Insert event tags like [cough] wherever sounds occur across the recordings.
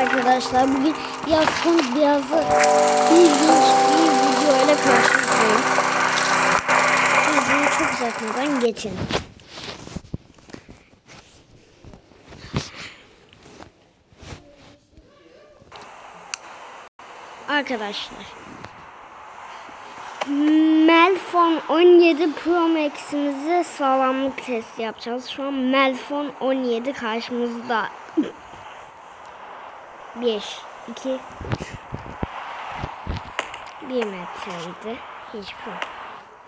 arkadaşlar. Bugün biraz komik biraz ilginç bir video ile karşınızdayım. Videoyu çok uzatmadan geçin. Arkadaşlar. Melfon 17 Pro Max'imize sağlamlık testi yapacağız. Şu an Melfon 17 karşımızda. 1, 2, 3. 1 metreydi. Hiç bu.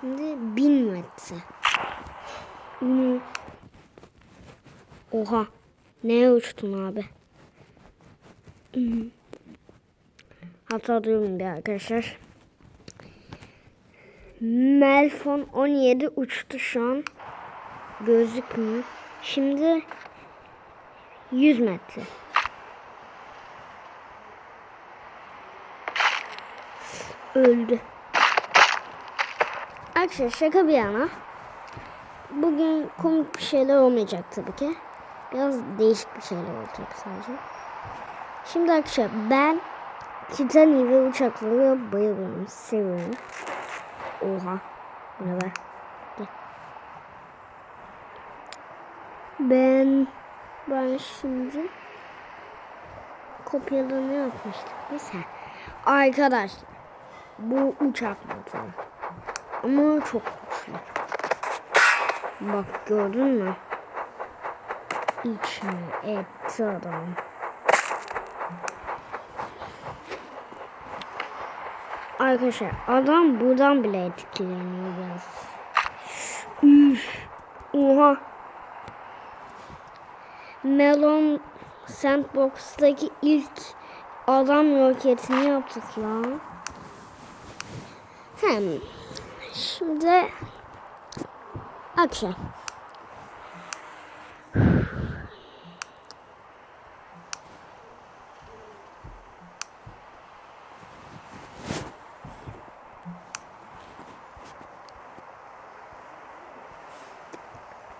Şimdi 1000 metre. Hmm. Oha. Neye uçtun abi? Hata diyorum bir arkadaşlar. Melfon 17 uçtu şu an. Gözükmüyor. Şimdi 100 metre. Öldü. Arkadaşlar şaka bir yana. Bugün komik bir şeyler olmayacak tabii ki. Biraz değişik bir şeyler olacak sadece. Şimdi arkadaşlar ben Titanic ve uçakları bayılıyorum, seviyorum. Oha. Bu ne be? Ben ben şimdi yapmıştık biz? Ha. Arkadaşlar bu uçak motoru. Ama çok güçlü. Bak gördün mü? İçine etti adam. Arkadaşlar adam buradan bile etkileniyor biraz. Üf. Oha. Melon Sandbox'taki ilk adam roketini yaptık ya. 嗯现在二天。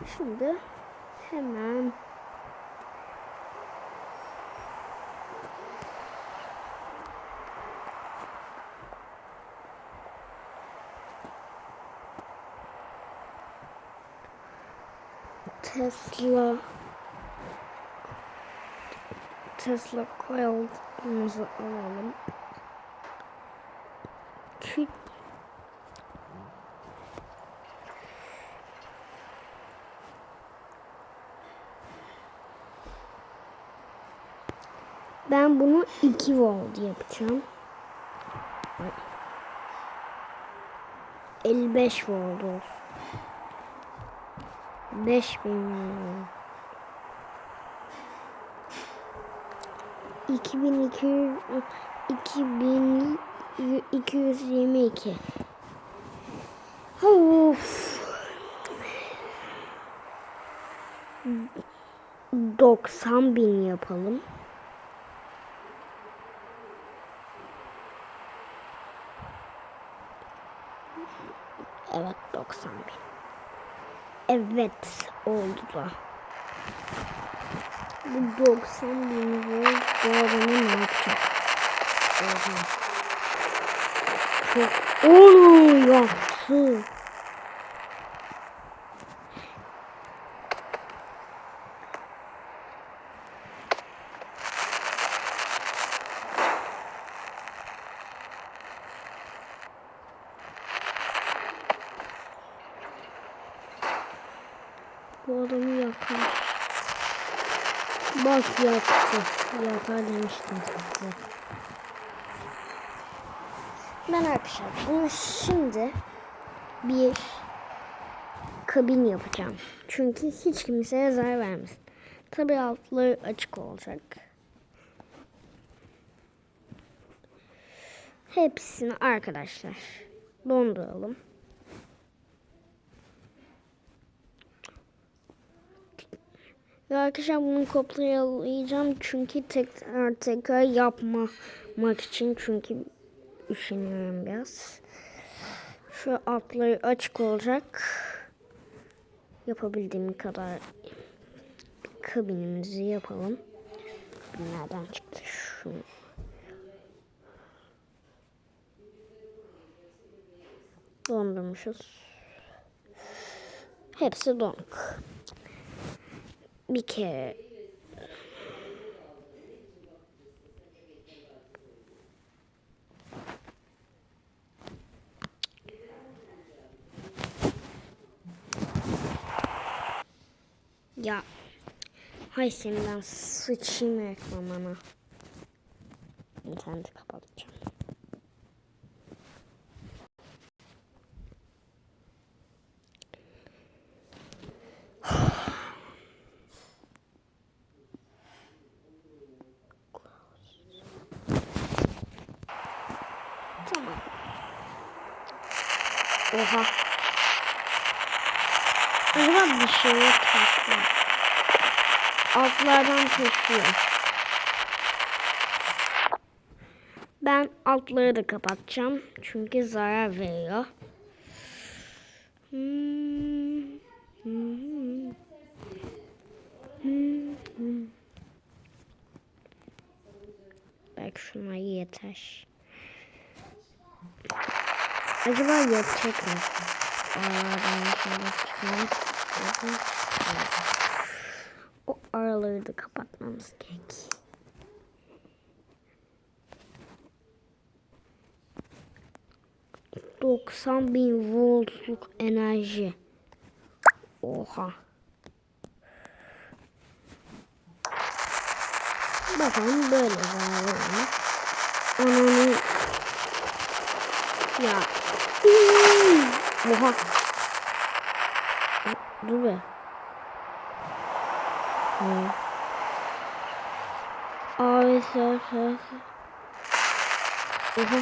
什么的太难 Tesla Tesla coil'ımızı alalım. Ki Ben bunu 2 volt yapacağım. 55 volt olsun. 5000 2200 2222 Of 90 bin yapalım. Evet 90 bin. Evet oldu da. Bu 90 bin volt adamı ne yapacak? Oha. Çok onu yaptı. Bu adamı yakar. Bak yaktı. Yakar demiştim. Ben arkadaşlar bunu şimdi bir kabin yapacağım. Çünkü hiç kimseye zarar vermesin. Tabi altları açık olacak. Hepsini arkadaşlar donduralım. Ve arkadaşlar bunu kopyalayacağım çünkü tekrar tekrar yapmamak için çünkü üşeniyorum biraz. Şu altları açık olacak. Yapabildiğim kadar kabinimizi yapalım. nereden çıktı şu. Dondurmuşuz. Hepsi donuk. Bir kere Ya. Hay senin ben sıçayım reklamına. İnterneti kapatacağım. Tamam. Oha. Acaba bir şey yok mu? Altlardan kesiyor. Ben altları da kapatacağım. Çünkü zarar veriyor. Hmm. Hmm. Hmm. Hmm. Belki şuna yeter. Acaba yetecek mi? Aa, ben şöyle. O araları da kapatmamız gerek. Doksan bin voltluk enerji. Oha. Bakalım böyle mı? Ananı ya. Oha. Dur be. Abi sağ sağ Oha.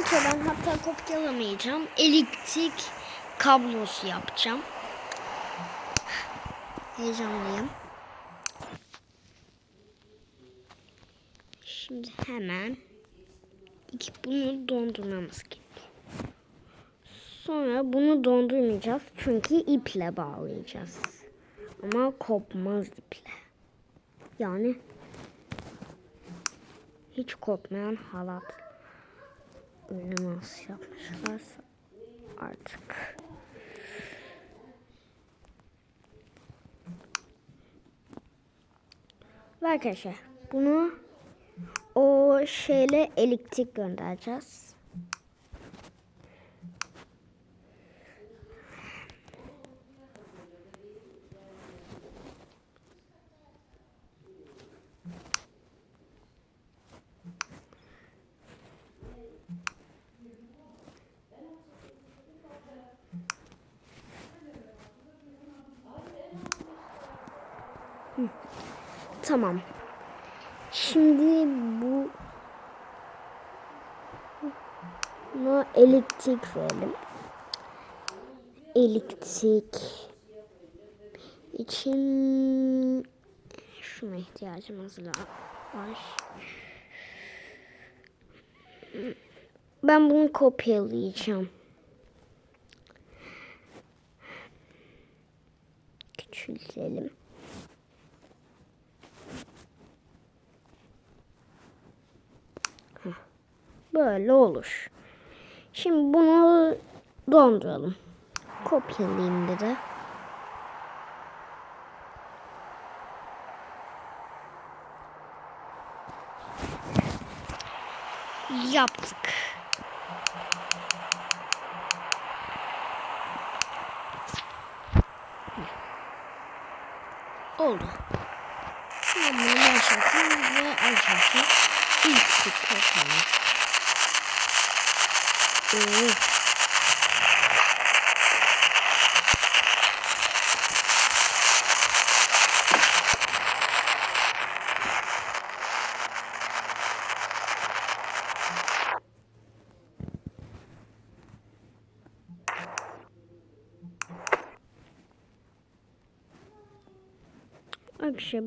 Okey ben hatta kopyalamayacağım. Elektrik kablosu yapacağım. Heyecanlıyım. Şimdi hemen iki bunu dondurmamız gerek. Sonra bunu dondurmayacağız çünkü iple bağlayacağız. Ama kopmaz iple. Yani hiç kopmayan halat. Nasıl yapmışlarsa artık. Ve arkadaşlar bunu o şeyle elektrik göndereceğiz. Tamam. Şimdi bu buna elektrik verelim. Elektrik için şuna ihtiyacımız var. Ben bunu kopyalayacağım. Küçültelim. Böyle olur. Şimdi bunu donduralım. Kopyalayayım bir de. Yaptık. Oldu. Şimdi bunu başlatayım ve açayım. İlk sık yapalım. Oo.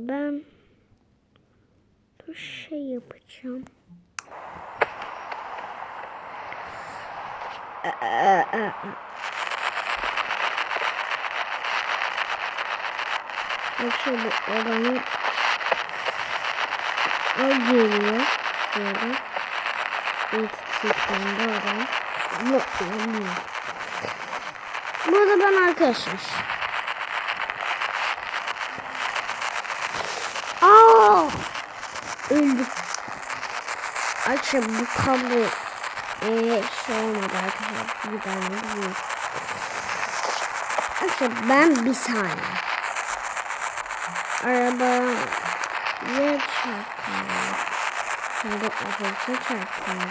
Ben bir şey yapacağım. Yoksa bu adamın o geliyor. Böyle. İlk çıktığında adam. Yok olmuyor. Burada ben arkadaşlar. Aa! Öldük. Arkadaşlar bu kablo ee, şey olmadı arkadaşlar. Bir tane değil. Arkadaşlar ben bir saniye. Araba çarpıyor. Ya da otobüse çarpıyor.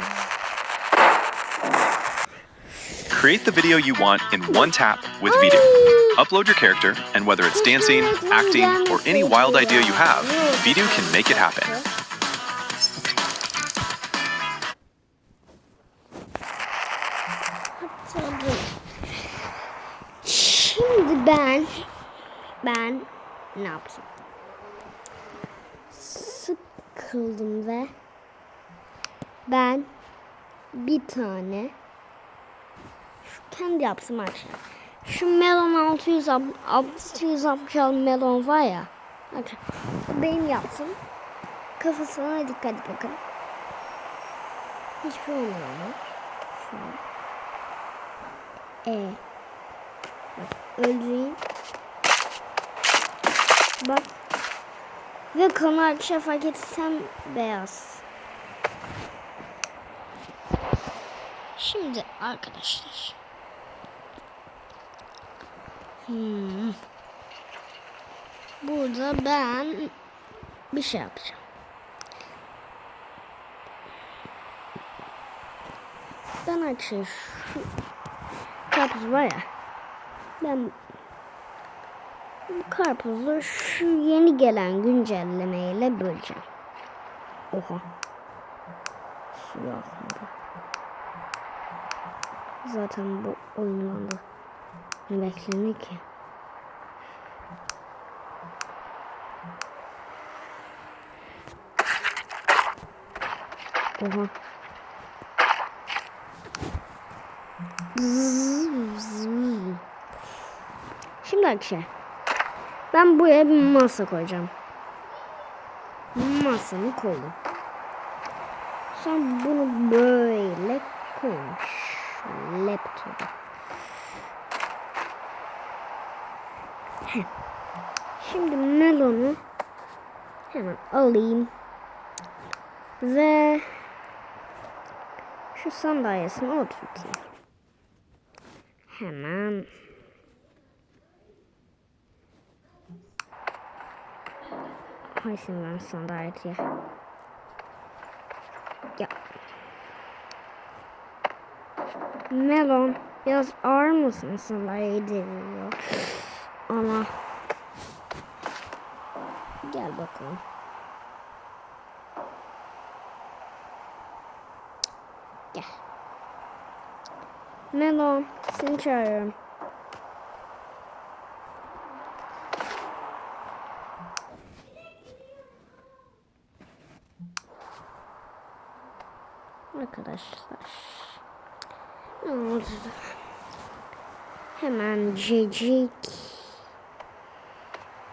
Create the video you want in one tap with Vidu. Upload your character, and whether it's dancing, acting, or any wild idea you have, Vidu can make it happen. Ben ne yaptım? Sıkıldım ve ben bir tane şu kendi yaptım arkadaşlar. Şu melon 600 666 melon var ya. Bu Benim yaptım. Kafasına dikkat bakın. Hiçbir şey olmuyor ama. Şu an. E. Bak öldüreyim. Bak. Ve arkadaşlar fark etsem beyaz. Şimdi arkadaşlar. Hmm. Burada ben bir şey yapacağım. Ben arkadaşlar şu karpuz var ya. Ben karpuzu şu yeni gelen güncellemeyle böleceğim. Oha. Suya akmadı. Zaten bu oyundan da ne beklenir ki? Oha. Şimdi arkadaşlar ben buraya bir masa koyacağım. Masamı koydum. Sonra bunu böyle koymuş. Laptopu. Şimdi melonu hemen alayım. Ve şu sandalyesine oturtayım. Hemen Haysin ben sandalyeye. Ya. Melon biraz ağır mısın sandalyeyi deviriyor. Ama gel bakalım. Gel. Melon seni çağırıyorum. Arkadaşlar. Ne oldu? Hemen cecik.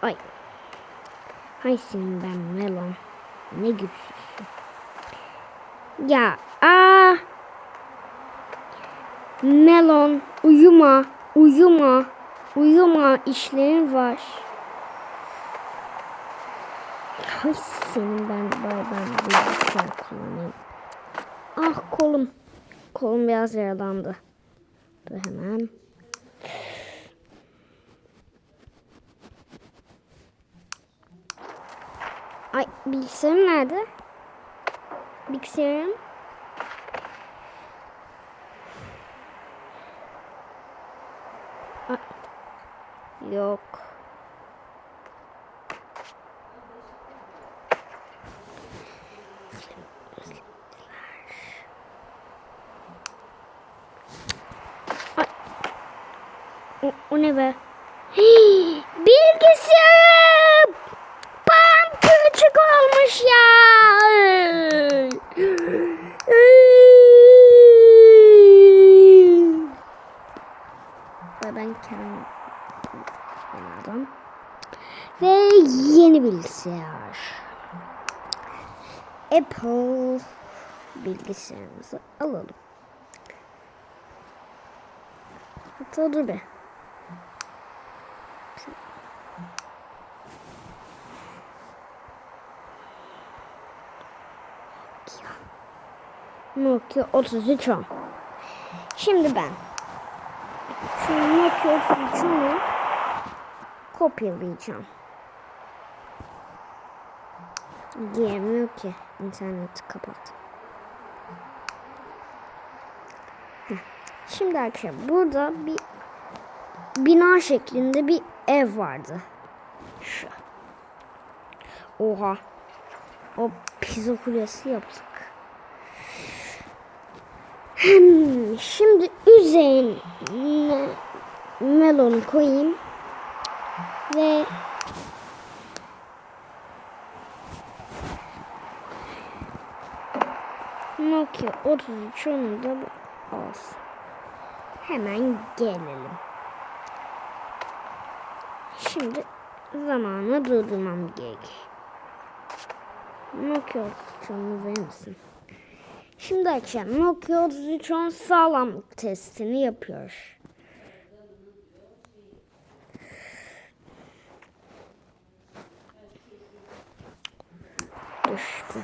Ay. Haysin ben melon. Ne güçsüzsün. Ya aa. Melon uyuma. Uyuma. Uyuma işlerin var. Hay senin ben bay ben bilgisayar kullanayım. Ah kolum. Kolum biraz yaralandı. Dur hemen. Ay bilgisayarım nerede? Bilgisayarım. Ay, Yok. Be? Hii, bilgisayarım! Pam küçük olmuş ya. Ben kendim Ve yeni bilgisayar. Apple bilgisayarımızı alalım. Hatta dur be. Nokia 3310. Şimdi ben şu Nokia 3310'u kopyalayacağım. Giremiyor ki. İnterneti kapat. Şimdi arkadaşlar burada bir bina şeklinde bir ev vardı. Şu. Oha. O pizza kulesi yaptık. Şimdi üzerine melonu koyayım ve Nokia 33 onu da olsun. Hemen gelelim. Şimdi zamanı durdurmam gerek. Nokia 33 onu verir misin? Şimdi akşam Nokia 3310 sağlamlık testini yapıyor. Düştü.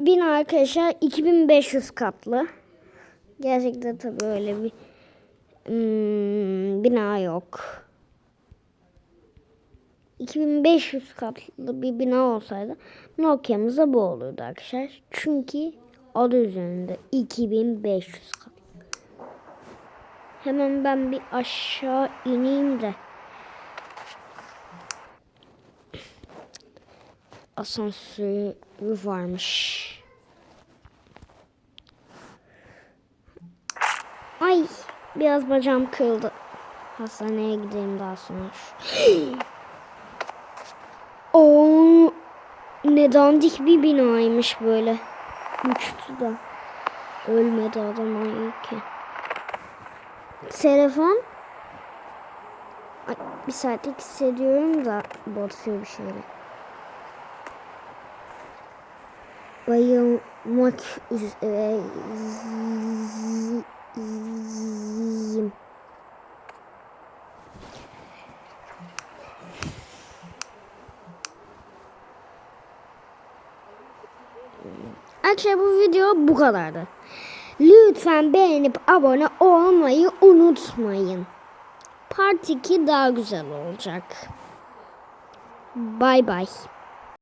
Bina arkadaşlar 2500 katlı. Gerçekten tabii öyle bir hmm, bina yok. 2500 katlı bir bina olsaydı Nokia'mıza bu olurdu arkadaşlar. Çünkü adı üzerinde 2500 katlı. Hemen ben bir aşağı ineyim de. Asansörü varmış. Ay biraz bacağım kırıldı. Hastaneye gideyim daha sonra. [gasps] O ne dandik bir binaymış böyle. Uçtu da. Ölmedi adam iyi ki. Telefon. Ay, bir saatlik hissediyorum da batıyor bir şeyle. Bayılmak üzereyim. Arkadaşlar bu video bu kadardı. Lütfen beğenip abone olmayı unutmayın. Part 2 daha güzel olacak. Bay bay.